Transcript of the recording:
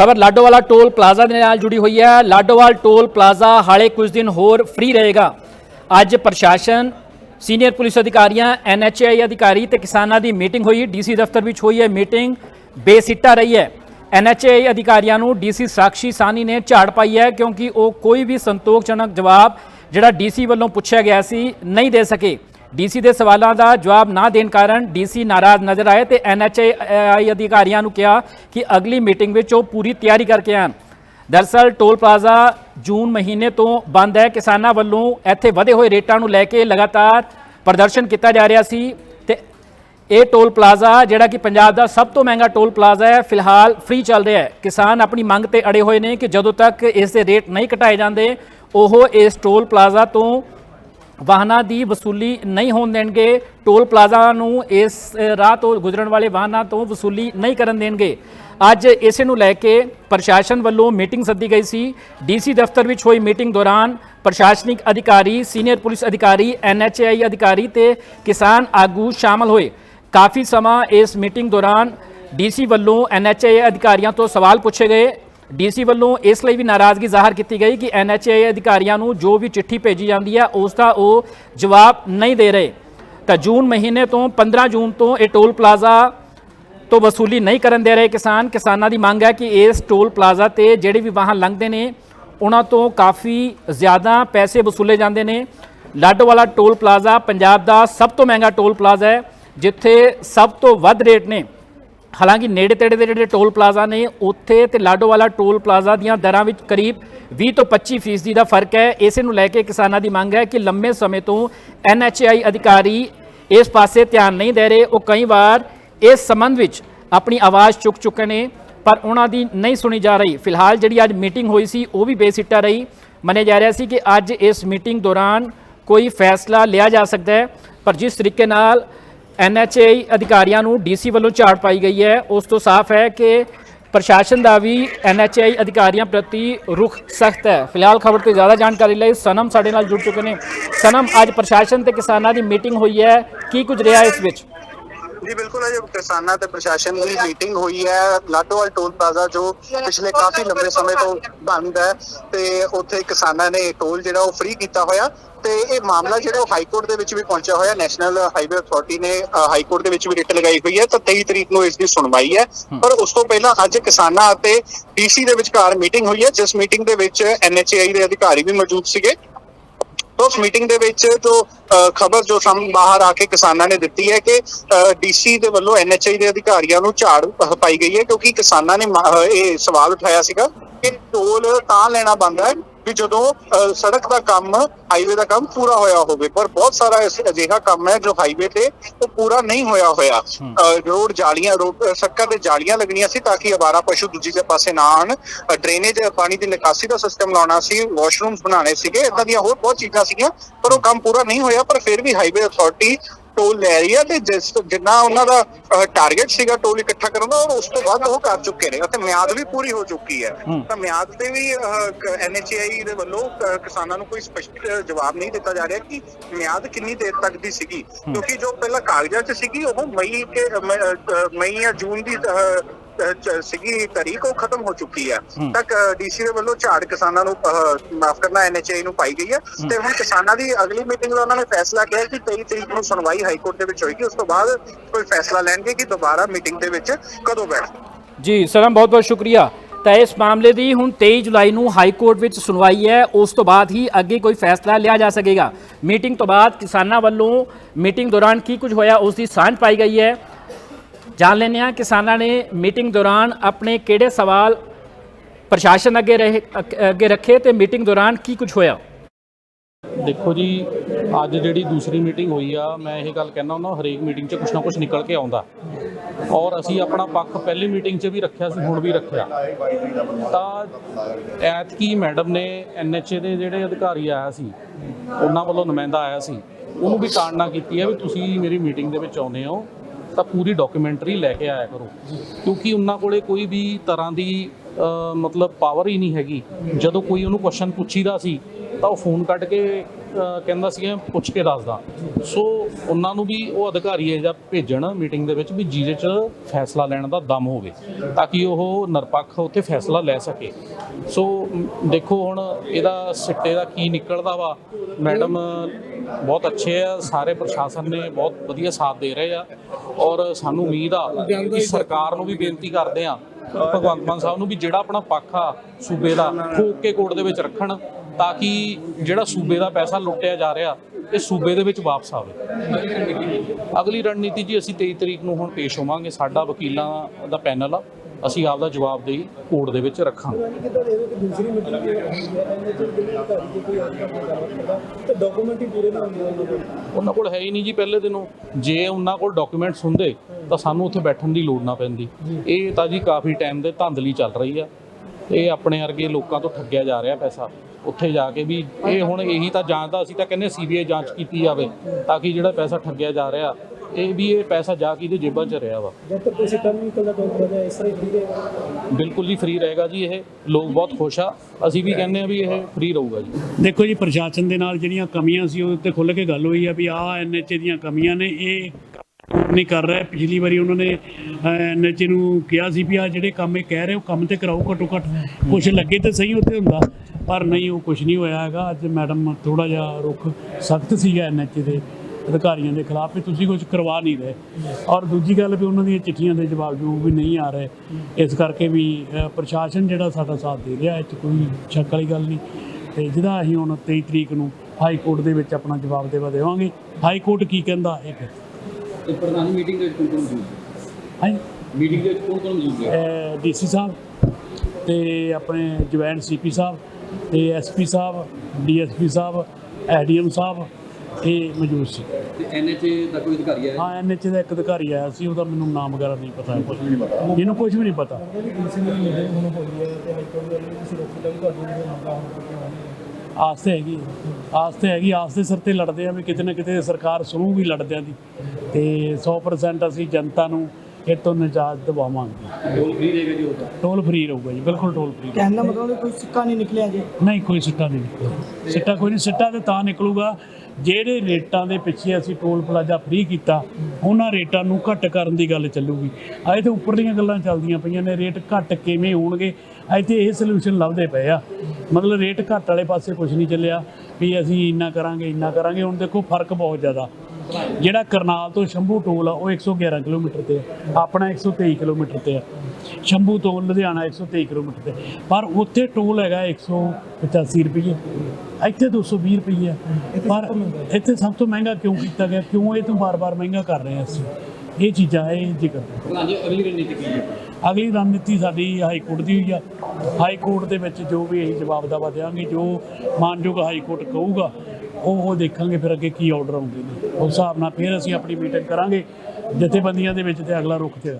ਖਬਰ, ਲਾਡੋਵਾਲਾ toll plaza ਦੇ ਨਾਲ ਜੁੜੀ ਹੋਈ ਹੈ। ਲਾਡੋਵਾਲ ਟੋਲ ਪਲਾਜ਼ਾ ਹਾਲੇ ਕੁਝ ਦਿਨ ਹੋਰ ਫ੍ਰੀ ਰਹੇਗਾ। ਅੱਜ ਪ੍ਰਸ਼ਾਸਨ ਸੀਨੀਅਰ ਪੁਲਿਸ ਅਧਿਕਾਰੀਆਂ ਐਨਐਚਆਈ ਅਧਿਕਾਰੀ ਤੇ ਕਿਸਾਨਾਂ ਦੀ ਮੀਟਿੰਗ ਹੋਈ। ਡੀਸੀ ਦਫ਼ਤਰ ਵਿੱਚ ਹੋਈ ਹੈ ਮੀਟਿੰਗ। ਬੇਸਿੱਟਾ ਰਹੀ ਹੈ। ਐਨਐਚਆਈ ਅਧਿਕਾਰੀਆਂ ਨੂੰ ਡੀਸੀ ਸਾਕਸ਼ੀ ਸਾਨੀ ਨੇ ਝਾੜ ਪਾਈ ਹੈ ਕਿਉਂਕਿ ਉਹ ਕੋਈ ਵੀ ਸੰਤੋਖਜਨਕ ਜਵਾਬ ਜਿਹੜਾ ਡੀਸੀ ਵੱਲੋਂ ਪੁੱਛਿਆ ਗਿਆ ਸੀ ਨਹੀਂ ਦੇ ਸਕੇ। ਡੀਸੀ ਦੇ ਸਵਾਲਾਂ ਦਾ ਜਵਾਬ ਨਾ ਦੇਣ ਕਾਰਨ ਡੀਸੀ ਨਾਰਾਜ਼ ਨਜ਼ਰ ਆਏ ਤੇ ਐਨਐਚਆਈ ਅਧਿਕਾਰੀਆਂ ਨੂੰ ਕਿਹਾ ਕਿ ਅਗਲੀ ਮੀਟਿੰਗ ਵਿੱਚ ਉਹ ਪੂਰੀ ਤਿਆਰੀ ਕਰਕੇ ਆਣ ਦਰਸਲ ਟੋਲ ਪਲਾਜ਼ਾ ਜੂਨ ਮਹੀਨੇ ਤੋਂ ਬੰਦ ਹੈ। ਕਿਸਾਨਾਂ ਵੱਲੋਂ ਇੱਥੇ ਵਧੇ ਹੋਏ ਰੇਟਾਂ ਨੂੰ ਲੈ ਕੇ ਲਗਾਤਾਰ ਪ੍ਰਦਰਸ਼ਨ ਕੀਤਾ ਜਾ ਰਿਹਾ ਸੀ ਤੇ ਇਹ ਟੋਲ ਪਲਾਜ਼ਾ, ਜਿਹੜਾ ਕਿ ਪੰਜਾਬ ਦਾ ਸਭ ਤੋਂ ਮਹਿੰਗਾ ਟੋਲ ਪਲਾਜ਼ਾ ਹੈ, ਫਿਲਹਾਲ ਫ੍ਰੀ ਚੱਲ ਰਿਹਾ ਹੈ। ਕਿਸਾਨ ਆਪਣੀ ਮੰਗ ਤੇ ਅੜੇ ਹੋਏ ਨੇ ਕਿ ਜਦੋਂ ਤੱਕ ਇਸ ਦੇ ਰੇਟ ਨਹੀਂ ਘਟਾਏ ਜਾਂਦੇ, ਉਹ ਇਸ ਟੋਲ ਪਲਾਜ਼ਾ ਤੋਂ ਵਾਹਨਾਂ ਦੀ ਵਸੂਲੀ ਨਹੀਂ ਹੋਣ ਦੇਣਗੇ, ਟੋਲ ਪਲਾਜ਼ਾ ਨੂੰ ਇਸ ਰਾਹ ਤੋਂ ਗੁਜ਼ਰਨ ਵਾਲੇ ਵਾਹਨਾਂ ਤੋਂ ਵਸੂਲੀ ਨਹੀਂ ਕਰਨ ਦੇਣਗੇ। ਅੱਜ ਇਸੇ ਨੂੰ ਲੈ ਕੇ ਪ੍ਰਸ਼ਾਸਨ ਵੱਲੋਂ ਮੀਟਿੰਗ ਸੱਦੀ ਗਈ ਸੀ। ਡੀਸੀ ਦਫ਼ਤਰ ਵਿੱਚ ਹੋਈ ਮੀਟਿੰਗ ਦੌਰਾਨ ਪ੍ਰਸ਼ਾਸਨਿਕ ਅਧਿਕਾਰੀ, ਸੀਨੀਅਰ ਪੁਲਿਸ ਅਧਿਕਾਰੀ ਐਨਐਚਆਈ ਅਧਿਕਾਰੀ ਤੇ ਕਿਸਾਨ ਆਗੂ ਸ਼ਾਮਲ ਹੋਏ। ਕਾਫੀ ਸਮਾਂ ਇਸ ਮੀਟਿੰਗ ਦੌਰਾਨ ਡੀਸੀ ਵੱਲੋਂ ਐਨਐਚਆਈ ਅਧਿਕਾਰੀਆਂ ਤੋਂ ਸਵਾਲ ਪੁੱਛੇ ਗਏ। ਡੀਸੀ ਵੱਲੋਂ ਇਸ ਲਈ ਵੀ ਨਾਰਾਜ਼ਗੀ ਜ਼ਾਹਰ ਕੀਤੀ ਗਈ ਕਿ ਐਨਐਚਏ ਅਧਿਕਾਰੀਆਂ ਨੂੰ ਜੋ ਵੀ ਚਿੱਠੀ ਭੇਜੀ ਜਾਂਦੀ ਹੈ, ਉਸ ਦਾ ਉਹ ਜਵਾਬ ਨਹੀਂ ਦੇ ਰਹੇ। ਤਾਂ ਜੂਨ ਮਹੀਨੇ ਤੋਂ 15 ਜੂਨ ਤੋਂ ਇਹ ਟੋਲ ਪਲਾਜ਼ਾ ਤੋਂ ਵਸੂਲੀ ਨਹੀਂ ਕਰਨ ਦੇ ਰਹੇ ਕਿਸਾਨ। ਕਿਸਾਨਾਂ ਦੀ ਮੰਗ ਹੈ ਕਿ ਇਸ ਟੋਲ ਪਲਾਜ਼ਾ ਤੇ ਜਿਹੜੇ ਵੀ ਵਾਹਨ ਲੰਘਦੇ ਨੇ, ਉਹਨਾਂ ਤੋਂ ਕਾਫੀ ਜ਼ਿਆਦਾ ਪੈਸੇ ਵਸੂਲੇ ਜਾਂਦੇ ਨੇ। ਲਾਡੋਵਾਲਾ ਟੋਲ ਪਲਾਜ਼ਾ ਪੰਜਾਬ ਦਾ ਸਭ ਤੋਂ ਮਹਿੰਗਾ ਟੋਲ ਪਲਾਜ਼ਾ ਹੈ, ਜਿੱਥੇ ਸਭ ਤੋਂ ਵੱਧ ਰੇਟ ਨੇ। ਹਾਲਾਂਕਿ ਨੇੜੇ ਤੇੜੇ ਦੇ ਜਿਹੜੇ ਟੋਲ ਪਲਾਜ਼ਾ ਨੇ, ਉੱਥੇ ਤੇ ਲਾਡੋਵਾਲਾ ਟੋਲ ਪਲਾਜ਼ਾ ਦੀਆਂ ਦਰਾਂ ਵਿੱਚ ਕਰੀਬ 20 ਤੋਂ 25 ਫੀਸਦੀ ਦਾ ਫ਼ਰਕ ਹੈ। ਇਸੇ ਨੂੰ ਲੈ ਕੇ ਕਿਸਾਨਾਂ ਦੀ ਮੰਗ ਹੈ ਕਿ ਲੰਮੇ ਸਮੇਂ ਤੋਂ ਐਨਐਚਆਈ ਅਧਿਕਾਰੀ ਇਸ ਪਾਸੇ ਧਿਆਨ ਨਹੀਂ ਦੇ ਰਹੇ। ਉਹ ਕਈ ਵਾਰ ਇਸ ਸੰਬੰਧ ਵਿੱਚ ਆਪਣੀ ਆਵਾਜ਼ ਚੁੱਕ ਚੁੱਕੇ ਨੇ, ਪਰ ਉਹਨਾਂ ਦੀ ਨਹੀਂ ਸੁਣੀ ਜਾ ਰਹੀ। ਫਿਲਹਾਲ ਜਿਹੜੀ ਅੱਜ ਮੀਟਿੰਗ ਹੋਈ ਸੀ, ਉਹ ਵੀ ਬੇਸਿੱਟਾ ਰਹੀ। ਮੰਨਿਆ ਜਾ ਰਿਹਾ ਸੀ ਕਿ ਅੱਜ ਇਸ ਮੀਟਿੰਗ ਦੌਰਾਨ ਕੋਈ ਫੈਸਲਾ ਲਿਆ ਜਾ ਸਕਦਾ ਹੈ, ਪਰ ਜਿਸ ਤਰੀਕੇ ਨਾਲ ਐਨਐਚਏ ਅਧਿਕਾਰੀਆਂ ਨੂੰ ਡੀਸੀ ਵੱਲੋਂ ਝਾੜ ਪਾਈ ਗਈ ਹੈ। ਉਸ ਤੋਂ ਸਾਫ਼ ਹੈ ਕਿ ਪ੍ਰਸ਼ਾਸਨ ਦਾ ਵੀ ਐਨਐਚਏ ਅਧਿਕਾਰੀਆਂ ਪ੍ਰਤੀ ਰੁਖ ਸਖਤ ਹੈ। ਫਿਲਹਾਲ ਖਬਰ ਤੋਂ ਜ਼ਿਆਦਾ ਜਾਣਕਾਰੀ ਲਈ ਸਨਮ ਸਾਡੇ ਨਾਲ ਜੁੜ ਚੁੱਕੇ ਨੇ। ਸਨਮ, ਅੱਜ ਪ੍ਰਸ਼ਾਸਨ ਤੇ ਕਿਸਾਨਾਂ ਦੀ ਮੀਟਿੰਗ ਹੋਈ ਹੈ। ਕੀ ਕੁਝ ਰਿਹਾ ਇਸ ਵਿੱਚ? ਜੀ ਬਿਲਕੁਲ ਅਜੇ ਕਿਸਾਨਾਂ ਤੇ ਪ੍ਰਸ਼ਾਸਨ ਦੀ ਮੀਟਿੰਗ ਹੋਈ ਹੈ ਲਾਡੋਵਾਲ ਟੋਲ ਪਲਾਜ਼ਾ ਜੋ ਪਿਛਲੇ ਕਾਫੀ ਲੰਬੇ ਸਮੇਂ ਤੋਂ ਬੰਦ ਹੈ ਤੇ ਉੱਥੇ ਕਿਸਾਨਾਂ ਨੇ ਟੋਲ ਜਿਹੜਾ ਉਹ ਫ੍ਰੀ ਕੀਤਾ ਹੋਇਆ ਤੇ ਇਹ ਮਾਮਲਾ ਜਿਹੜਾ ਹਾਈ ਕੋਰਟ ਦੇ ਵਿੱਚ ਵੀ ਪਹੁੰਚਿਆ ਹੋਇਆ ਨੈਸ਼ਨਲ ਹਾਈਵੇ ਅਥਾਰਟੀ ਨੇ ਹਾਈ ਕੋਰਟ ਦੇ ਵਿੱਚ ਵੀ ਰਿਟ ਲਗਾਈ ਹੋਈ ਹੈ ਤਾਂ 23 ਤਰੀਕ ਨੂੰ ਇਸ ਦੀ ਸੁਣਵਾਈ ਹੈ। ਪਰ ਉਸ ਤੋਂ ਪਹਿਲਾਂ ਅੱਜ ਕਿਸਾਨਾਂ ਅਤੇ ਡੀਸੀ ਦੇ ਵਿਚਕਾਰ ਮੀਟਿੰਗ ਹੋਈ ਹੈ ਜਿਸ ਮੀਟਿੰਗ ਦੇ ਵਿੱਚ ਐਨਐਚਏਆਈ ਦੇ ਅਧਿਕਾਰੀ ਵੀ ਮੌਜੂਦ ਸੀਗੇ। ਤਾਂ ਉਸ ਮੀਟਿੰਗ ਦੇ ਵਿੱਚ ਜੋ ਖਬਰ ਜੋ ਸਾਹਮਣੇ ਬਾਹਰ ਆ ਕੇ ਕਿਸਾਨਾਂ ਨੇ ਦਿੱਤੀ ਹੈ ਕਿ ਡੀਸੀ ਦੇ ਵੱਲੋਂ ਐਨਐਚਆਈ ਦੇ ਅਧਿਕਾਰੀਆਂ ਨੂੰ ਝਾੜ ਪਾਈ ਗਈ ਹੈ ਕਿਉਂਕਿ ਕਿਸਾਨਾਂ ਨੇ ਇਹ ਸਵਾਲ ਉਠਾਇਆ ਸੀਗਾ ਕਿ ਟੋਲ ਤਾਂ ਲੈਣਾ ਬੰਦ ਹੈ ਵੀ ਜਦੋਂ ਸੜਕ ਦਾ ਕੰਮ ਹਾਈਵੇ ਦਾ ਕੰਮ ਪੂਰਾ ਹੋਇਆ ਹੋਵੇ ਪਰ ਬਹੁਤ ਸਾਰਾ ਇਸ ਅਜਿਹਾ ਕੰਮ ਹੈ ਜੋ ਹਾਈਵੇ ਤੇ ਉਹ ਪੂਰਾ ਨਹੀਂ ਹੋਇਆ ਹੋਇਆ। ਰੋਡ ਜਾਲੀਆਂ ਰੋਡ ਸੜਕਾਂ ਤੇ ਜਾਲੀਆਂ ਲੱਗਣੀਆਂ ਸੀ ਤਾਂ ਕਿ ਅਵਾਰਾ ਪਸ਼ੂ ਦੂਜੀ ਦੇ ਪਾਸੇ ਨਾ ਆਣ ਡਰੇਨੇਜ ਪਾਣੀ ਦੀ ਨਿਕਾਸੀ ਦਾ ਸਿਸਟਮ ਲਾਉਣਾ ਸੀ ਵਾਸ਼ਰੂਮਸ ਬਣਾਉਣੇ ਸੀਗੇ ਇਦਾਂ ਦੀਆਂ ਹੋਰ ਬਹੁਤ ਚੀਜ਼ਾਂ ਸੀਗੀਆਂ ਪਰ ਉਹ ਕੰਮ ਪੂਰਾ ਨਹੀਂ ਹੋਇਆ ਪਰ ਫਿਰ ਵੀ ਹਾਈਵੇ ਅਥਾਰਟੀ ਟੋਲ ਲੈ ਰਹੀ ਹੈ ਤੇ ਜਿਸ ਜਿੰਨਾ ਉਹਨਾਂ ਦਾ ਟਾਰਗੇਟ ਸੀਗਾ ਟੋਲ ਇਕੱਠਾ ਕਰਨ ਦਾ ਔਰ ਉਸ ਤੋਂ ਬਾਅਦ ਉਹ ਕਰ ਚੁੱਕੇ ਨੇ। ਅਤੇ ਮਿਆਦ ਵੀ ਪੂਰੀ ਹੋ ਚੁੱਕੀ ਹੈ। ਤਾਂ ਮਿਆਦ ਤੇ ਵੀ ਐਨਐਚਆਈ ਦੇ ਵੱਲੋਂ ਕਿਸਾਨਾਂ ਨੂੰ ਕੋਈ ਸਪਸ਼ਟ ਜਵਾਬ ਨਹੀਂ ਦਿੱਤਾ ਜਾ ਰਿਹਾ ਕਿ ਮਿਆਦ ਕਿੰਨੀ ਦੇਰ ਤੱਕ ਦੀ ਸੀਗੀ। ਕਿਉਂਕਿ ਜੋ ਪਹਿਲਾਂ ਕਾਗਜ਼ਾਂ 'ਚ ਸੀਗੀ ਉਹ ਮਈ ਕੇ ਮਈ ਜਾਂ ਜੂਨ ਦੀ ਸੀਗੀ ਤਾਰੀਖ ਉਹ ਖਤਮ ਹੋ ਚੁੱਕੀ ਹੈ। ਤੱਕ ਡੀਸੀ ਦੇ ਵੱਲੋਂ ਝਾੜ ਕਿਸਾਨਾਂ ਨੂੰ ਮਾਫ ਕਰਨਾ ਐਨਐਚਆਈ ਨੂੰ ਪਾਈ ਗਈ ਹੈ। ਤੇ ਹੁਣ ਕਿਸਾਨਾਂ ਦੀ ਅਗਲੀ ਮੀਟਿੰਗ ਦਾ ਉਹਨਾਂ ਨੇ ਫੈਸਲਾ ਕਿਹਾ ਕਿ 23 ਤਰੀਕ ਨੂੰ ਸੁਣਵਾਈ ਹਾਈ ਕੋਰਟ ਦੇ ਵਿੱਚ ਹੋਏਗੀ। ਉਸ ਤੋਂ ਬਾਅਦ ਕੋਈ ਫੈਸਲਾ ਲੈਣਗੇ ਕਿ ਦੁਬਾਰਾ ਮੀਟਿੰਗ ਦੇ ਵਿੱਚ ਕਦੋਂ ਬੈਠ। ਜੀ ਸਨਮ ਬਹੁਤ ਬਹੁਤ ਸ਼ੁਕਰੀਆ। ਤਾਂ ਇਸ ਮਾਮਲੇ ਦੀ ਹੁਣ 23 ਜੁਲਾਈ ਨੂੰ ਹਾਈ ਕੋਰਟ ਵਿੱਚ ਸੁਣਵਾਈ ਹੈ। ਉਸ ਤੋਂ ਬਾਅਦ ਹੀ ਅੱਗੇ ਕੋਈ ਫੈਸਲਾ ਲਿਆ ਜਾ ਸਕੇਗਾ। ਮੀਟਿੰਗ ਤੋਂ ਬਾਅਦ ਕਿਸਾਨਾਂ ਵੱਲੋਂ ਮੀਟਿੰਗ ਦੌਰਾਨ ਕੀ ਕੁਝ ਹੋਇਆ ਉਸ ਦੀ ਸਾਂਝ ਪਾਈ ਗਈ ਹੈ। ਜਾਣ ਲੈਂਦੇ ਹਾਂ। ਕਿਸਾਨਾਂ ਨੇ ਮੀਟਿੰਗ ਦੌਰਾਨ ਆਪਣੇ ਕਿਹੜੇ ਸਵਾਲ ਪ੍ਰਸ਼ਾਸਨ ਅੱਗੇ ਰਹੇ ਅੱਗੇ ਰੱਖੇ ਤੇ ਮੀਟਿੰਗ ਦੌਰਾਨ ਕੀ ਕੁਝ ਹੋਇਆ? ਦੇਖੋ ਜੀ, ਅੱਜ ਜਿਹੜੀ ਦੂਸਰੀ ਮੀਟਿੰਗ ਹੋਈ ਆ, ਮੈਂ ਇਹ ਗੱਲ ਕਹਿਣਾ ਹੁੰਦਾ, ਹਰੇਕ ਮੀਟਿੰਗ 'ਚ ਕੁਛ ਨਾ ਕੁਛ ਨਿਕਲ ਕੇ ਆਉਂਦਾ। ਔਰ ਅਸੀਂ ਆਪਣਾ ਪੱਖ ਪਹਿਲੀ ਮੀਟਿੰਗ 'ਚ ਵੀ ਰੱਖਿਆ ਸੀ, ਹੁਣ ਵੀ ਰੱਖਿਆ। ਤਾਂ ਐਤਕੀ ਮੈਡਮ ਨੇ ਐਨਐਚਏ ਦੇ ਜਿਹੜੇ ਅਧਿਕਾਰੀ ਆਇਆ ਸੀ, ਉਹਨਾਂ ਵੱਲੋਂ ਨੁਮਾਇੰਦਾ ਆਇਆ ਸੀ, ਉਹਨੂੰ ਵੀ ਤਾੜਨਾ ਕੀਤੀ ਹੈ ਵੀ ਤੁਸੀਂ ਮੇਰੀ ਮੀਟਿੰਗ ਦੇ ਵਿੱਚ ਆਉਂਦੇ ਹੋ। ਤਾਂ ਪੂਰੀ ਡਾਕੂਮੈਂਟਰੀ ਲੈ ਕੇ ਆਇਆ ਕਰੋ। ਕਿਉਂਕਿ ਉਹਨਾਂ ਕੋਲੇ ਕੋਈ ਵੀ ਤਰ੍ਹਾਂ ਦੀ ਮਤਲਬ ਪਾਵਰ ਹੀ ਨਹੀਂ ਹੈਗੀ। ਜਦੋਂ ਕੋਈ ਉਹਨੂੰ ਕੁਐਸਚਨ ਪੁੱਛੀਦਾ ਸੀ, ਤਾਂ ਉਹ ਫੋਨ ਕੱਢ ਕੇ ਕਹਿੰਦਾ ਸੀ ਪੁੱਛ ਕੇ ਦੱਸਦਾ। ਸੋ ਉਹਨਾਂ ਨੂੰ ਵੀ ਉਹ ਅਧਿਕਾਰੀ ਇਹ ਜਿਹਾ ਭੇਜਣ ਮੀਟਿੰਗ ਦੇ ਵਿੱਚ ਵੀ ਜਿਹਦੇ 'ਚ ਫੈਸਲਾ ਲੈਣ ਦਾ ਦਮ ਹੋਵੇ, ਤਾਂ ਕਿ ਉਹ ਨਿਰਪੱਖ ਉੱਥੇ ਫੈਸਲਾ ਲੈ ਸਕੇ। ਸੋ ਦੇਖੋ ਹੁਣ ਇਹਦਾ ਸਿੱਟੇ ਦਾ ਕੀ ਨਿਕਲਦਾ ਵਾ। ਮੈਡਮ ਬਹੁਤ ਅੱਛੇ ਆ, ਸਾਰੇ ਪ੍ਰਸ਼ਾਸਨ ਨੇ ਬਹੁਤ ਵਧੀਆ ਸਾਥ ਦੇ ਰਹੇ ਆ। ਔਰ ਸਾਨੂੰ ਉਮੀਦ ਆ ਕਿ ਸਰਕਾਰ ਨੂੰ ਵੀ ਬੇਨਤੀ ਕਰਦੇ ਆ ਭਗਵੰਤ ਮਾਨ ਸਾਹਿਬ ਨੂੰ ਵੀ ਜਿਹੜਾ ਆਪਣਾ ਪੱਖ ਆ ਸੂਬੇ ਦਾ, ਠੋਕ ਕੇ ਕੋਰਟ ਦੇ ਵਿੱਚ ਰੱਖਣ ਤਾਂ ਕਿ ਜਿਹੜਾ ਸੂਬੇ ਦਾ ਪੈਸਾ ਲੁੱਟਿਆ ਜਾ ਰਿਹਾ, ਇਹ ਸੂਬੇ ਦੇ ਵਿੱਚ ਵਾਪਸ ਆਵੇ। ਅਗਲੀ ਰਣਨੀਤੀ ਜੀ, ਅਸੀਂ 23 ਤਰੀਕ ਨੂੰ ਹੁਣ ਪੇਸ਼ ਹੋਵਾਂਗੇ, ਸਾਡਾ ਵਕੀਲਾਂ ਦਾ ਪੈਨਲ ਆ। ਅਸੀਂ ਕੋਰਟ ਦੇ ਵਿੱਚ ਰੱਖਾਂਗੇ। ਕਿੱਦਾਂ ਦੇ ਕਿ ਦੂਸਰੀ ਮੀਟਿੰਗ ਹੋਈ ਹੈ ਇਹਨੇ ਚ ਜਿਹੜੇ ਅਧਿਕਾਰੀ ਜੇ ਕੋਈ ਆਦਮੀ ਆਪਣਾ ਗੱਲਬਾਤ ਕਰਦਾ ਤੇ ਡਾਕੂਮੈਂਟ ਹੀ ਪੂਰੇ ਨਾ ਹੁੰਦੇ ਉਹਨਾਂ ਕੋਲ ਹੈ ਹੀ ਨਹੀਂ ਜੀ ਪਹਿਲੇ ਦਿਨੋਂ। ਜੇ ਉਹਨਾਂ ਕੋਲ ਡਾਕੂਮੈਂਟਸ ਹੁੰਦੇ ਤਾਂ ਸਾਨੂੰ ਉੱਥੇ ਬੈਠਣ ਦੀ ਲੋੜ ਨਾ ਪੈਂਦੀ। ਇਹ ਤਾਂ ਜੀ ਕਾਫੀ ਟਾਈਮ ਦੇ ਧਾਂਦਲੀ ਚੱਲ ਰਹੀ ਆ। ਇਹ ਆਪਣੇ ਵਰਗੇ ਲੋਕਾਂ ਤੋਂ ਠੱਗਿਆ ਜਾ ਰਿਹਾ ਪੈਸਾ। ਉੱਥੇ ਜਾ ਕੇ ਵੀ ਇਹ ਹੁਣ ਇਹੀ ਤਾਂ ਜਾਂਚਦਾ ਅਸੀਂ ਤਾਂ ਕਹਿੰਦੇ ਸੀਬੀਆਈ ਜਾਂਚ ਕੀਤੀ ਜਾਵੇ ਤਾਂ ਕਿ ਜਿਹੜਾ ਪੈਸਾ ਠੱਗਿਆ ਜਾ ਰਿਹਾ ਇਹ ਵੀ ਇਹ ਪੈਸਾ ਜਾ ਕੇ ਇਹਦੇ ਜੇਬਾਂ 'ਚ ਰਿਹਾ ਵਾ। ਜਦ ਤੱਕ ਕੋਈ ਸਿੱਟਾ ਨਹੀਂ ਨਿਕਲਦਾ ਕੋਈ ਪ੍ਰੋਜੈਕਟ ਇਸ ਤਰ੍ਹਾਂ ਹੀ ਫਰੀ ਰਹੇਗਾ। ਬਿਲਕੁਲ ਜੀ ਫ੍ਰੀ ਰਹੇਗਾ ਜੀ ਇਹ। ਲੋਕ ਬਹੁਤ ਖੁਸ਼ ਆ। ਅਸੀਂ ਵੀ ਕਹਿੰਦੇ ਆ ਵੀ ਇਹ ਫ੍ਰੀ ਰਹੂਗਾ ਜੀ। ਦੇਖੋ ਜੀ ਪ੍ਰਸ਼ਾਸਨ ਦੇ ਨਾਲ ਜਿਹੜੀਆਂ ਕਮੀਆਂ ਸੀ ਉਹਦੇ ਤੇ ਖੁੱਲ੍ਹ ਕੇ ਗੱਲ ਹੋਈ ਆ ਵੀ ਆਹ ਐਨਐਚਏ ਦੀਆਂ ਕਮੀਆਂ ਨੇ ਇਹ ਨਹੀਂ ਕਰ ਰਿਹਾ। ਪਿਛਲੀ ਵਾਰੀ ਉਹਨਾਂ ਨੇ ਐਨਐਚਏ ਨੂੰ ਕਿਹਾ ਸੀ ਵੀ ਆ ਜਿਹੜੇ ਕੰਮ ਇਹ ਕਹਿ ਰਹੇ ਹੋ ਕੰਮ ਤੇ ਕਰਾਓ ਘੱਟੋ ਘੱਟ। ਕੁਝ ਲੱਗੇ ਤੇ ਸਹੀ ਉੱਥੇ ਹੁੰਦਾ ਪਰ ਨਹੀਂ ਉਹ ਕੁਝ ਨਹੀਂ ਹੋਇਆ ਹੈਗਾ। ਅੱਜ ਮੈਡਮ ਥੋੜਾ ਜਿਹਾ ਰੁਖ ਸਖਤ ਸੀਗਾ ਐਨਐਚਏ ਦੇ। ਅਧਿਕਾਰੀਆਂ ਦੇ ਖਿਲਾਫ ਵੀ ਤੁਸੀਂ ਕੁਝ ਕਰਵਾ ਨਹੀਂ ਰਹੇ। ਔਰ ਦੂਜੀ ਗੱਲ ਵੀ ਉਹਨਾਂ ਦੀਆਂ ਚਿੱਠੀਆਂ ਦੇ ਜਵਾਬ ਜੋ ਵੀ ਨਹੀਂ ਆ ਰਹੇ। ਇਸ ਕਰਕੇ ਵੀ ਪ੍ਰਸ਼ਾਸਨ ਜਿਹੜਾ ਸਾਡਾ ਸਾਥ ਦੇ ਰਿਹਾ ਇਹ 'ਚ ਕੋਈ ਸ਼ੱਕ ਵਾਲੀ ਗੱਲ ਨਹੀਂ। ਤੇ ਜਿਹਦਾ ਅਸੀਂ ਹੁਣ 23 ਤਰੀਕ ਨੂੰ ਹਾਈ ਕੋਰਟ ਦੇ ਵਿੱਚ ਆਪਣਾ ਜਵਾਬ ਦੇਵਾ ਦੇਵਾਂਗੇ। ਹਾਈ ਕੋਰਟ ਕੀ ਕਹਿੰਦਾ ਇਹ ਫਿਰ। ਪ੍ਰਧਾਨੀ ਮੀਟਿੰਗ ਦੇ ਵਿੱਚ ਕੌਣ ਕੌਣ ਮੌਜੂਦ ਹੈ ਹਾਂਜੀ। ਮੀਟਿੰਗ ਦੇ ਵਿੱਚ ਕੌਣ ਕੌਣ ਮੌਜੂਦ ਹੈ ਡੀਸੀ ਸਾਹਿਬ ਤੇ ਆਪਣੇ ਜੁਆਇੰਟ ਸੀਪੀ ਸਾਹਿਬ ਤੇ ਐਸਪੀ ਸਾਹਿਬ ਡੀਐਸਪੀ ਸਾਹਿਬ ਐਡੀਐਮ ਸਾਹਿਬ ਇਹ ਮੌਜੂਦ ਸੀ। ਤੇ ਐਨਐਚਏ ਦਾ ਕੋਈ ਅਧਿਕਾਰੀ ਹੈ ਹਾਂ ਐਨਐਚ ਦਾ ਇੱਕ ਅਧਿਕਾਰੀ ਆਇਆ ਸੀ ਉਹਦਾ ਮੈਨੂੰ ਨਾਮ ਵਗੈਰਾ ਨਹੀਂ ਪਤਾ। ਕੁਝ ਵੀ ਨਹੀਂ ਪਤਾ। ਇਹਨੂੰ ਕੁਝ ਵੀ ਨਹੀਂ ਪਤਾ। ਆਸ ਤੇ ਹੈਗੀ। ਆਸ ਤੇ ਹੈਗੀ ਆਸ ਦੇ ਸਿਰ ਤੇ ਲੜਦੇ ਆ ਵੀ ਕਿਤੇ ਨਾ ਕਿਤੇ ਸਰਕਾਰ ਸੁਣੂਗੀ ਲੜਦਿਆਂ ਦੀ। ਤੇ 100% ਅਸੀਂ ਜਨਤਾ ਨੂੰ ਇਹ ਤੋਂ ਨਿਜਾਤ ਦਿਵਾਵਾਂਗੇ। ਟੋਲ ਫ੍ਰੀ ਰਹੇਗਾ ਜੀ ਉਹਦਾ ਟੋਲ ਫ੍ਰੀ ਰਹੂਗਾ ਜੀ ਬਿਲਕੁਲ ਟੋਲ ਫ੍ਰੀ ਕਹਿਣ ਦਾ ਮਤਲਬ ਕੋਈ ਸਿੱਕਾ ਨਹੀਂ ਨਿਕਲਿਆ ਜੀ। ਨਹੀਂ ਕੋਈ ਸਿੱਟਾ ਨਹੀਂ ਨਿਕਲਦਾ ਸਿੱਟਾ ਕੋਈ ਨਹੀਂ ਸਿੱਟਾ ਤੇ ਤਾਂ ਨਿਕਲੂਗਾ। ਜਿਹੜੇ ਰੇਟਾਂ ਦੇ ਪਿੱਛੇ ਅਸੀਂ ਟੋਲ ਪਲਾਜ਼ਾ ਫ੍ਰੀ ਕੀਤਾ ਉਹਨਾਂ ਰੇਟਾਂ ਨੂੰ ਘੱਟ ਕਰਨ ਦੀ ਗੱਲ ਚੱਲੂਗੀ। ਆਏ ਤੇ ਉੱਪਰਲੀਆਂ ਗੱਲਾਂ ਚੱਲਦੀਆਂ ਪਈਆਂ ਨੇ ਰੇਟ ਘੱਟ ਕਿਵੇਂ ਹੋਣਗੇ? ਇੱਥੇ ਇਹ ਸੋਲੂਸ਼ਨ ਲੱਭਦੇ ਪਏ ਆ। ਮਤਲਬ ਰੇਟ ਘੱਟ ਵਾਲੇ ਪਾਸੇ ਕੁਝ ਨਹੀਂ ਚੱਲਿਆ ਵੀ ਅਸੀਂ ਇੰਨਾ ਕਰਾਂਗੇ ਇੰਨਾ ਕਰਾਂਗੇ। ਹੁਣ ਦੇਖੋ ਫ਼ਰਕ ਬਹੁਤ ਜ਼ਿਆਦਾ। ਜਿਹੜਾ ਕਰਨਾਲ ਤੋਂ ਸ਼ੰਭੂ ਟੋਲ ਆ ਉਹ 111 ਕਿਲੋਮੀਟਰ ਤੇ ਆ। ਆਪਣਾ 123 ਕਿਲੋਮੀਟਰ ਤੇ ਆ। ਸ਼ੰਭੂ ਤੋਂ ਲੁਧਿਆਣਾ 123 ਕਿਲੋਮੀਟਰ ਤੇ। ਪਰ ਉੱਥੇ ਟੋਲ ਹੈਗਾ 185 ਰੁਪਏ ਇੱਥੇ 220 ਰੁਪਏ ਪਰ ਇੱਥੇ ਸਭ ਤੋਂ ਮਹਿੰਗਾ ਕਿਉਂ ਕੀਤਾ ਗਿਆ? ਕਿਉਂ ਇਹ ਤੋਂ ਬਾਰ-ਬਾਰ ਮਹਿੰਗਾ ਕਰ ਰਹੇ ਆ ਅਸੀਂ? ਇਹ ਚੀਜ਼ਾਂ ਇਹ ਜ਼ਿਕਰ ਪ੍ਰਧਾਨ ਜੀ ਅਗਲੀ ਰਣਨੀਤੀ ਕੀ ਹੈ? ਅਗਲੀ ਰਣਨੀਤੀ ਸਾਡੀ ਹਾਈ ਕੋਰਟ ਦੀ ਹੋਈ ਆ। ਹਾਈ ਕੋਰਟ ਦੇ ਵਿੱਚ ਜੋ ਵੀ ਅਸੀਂ ਜਵਾਬ ਦੇਵਾ ਦੇਵਾਂਗੇ ਜੋ ਮਾਨਯੋਗ ਹਾਈ ਕੋਰਟ ਕਹੂਗਾ ਉਹ ਦੇਖਾਂਗੇ ਫਿਰ ਅੱਗੇ ਕੀ ਆਰਡਰ ਆਉਂਦੇ ਨੇ। ਉਸ ਹਿਸਾਬ ਨਾਲ ਫਿਰ ਅਸੀਂ ਆਪਣੀ ਮੀਟਿੰਗ ਕਰਾਂਗੇ, ਜਥੇਬੰਦੀਆਂ ਦੇ ਵਿੱਚ ਤੇ ਅਗਲਾ ਰੁਖ ਤੇ।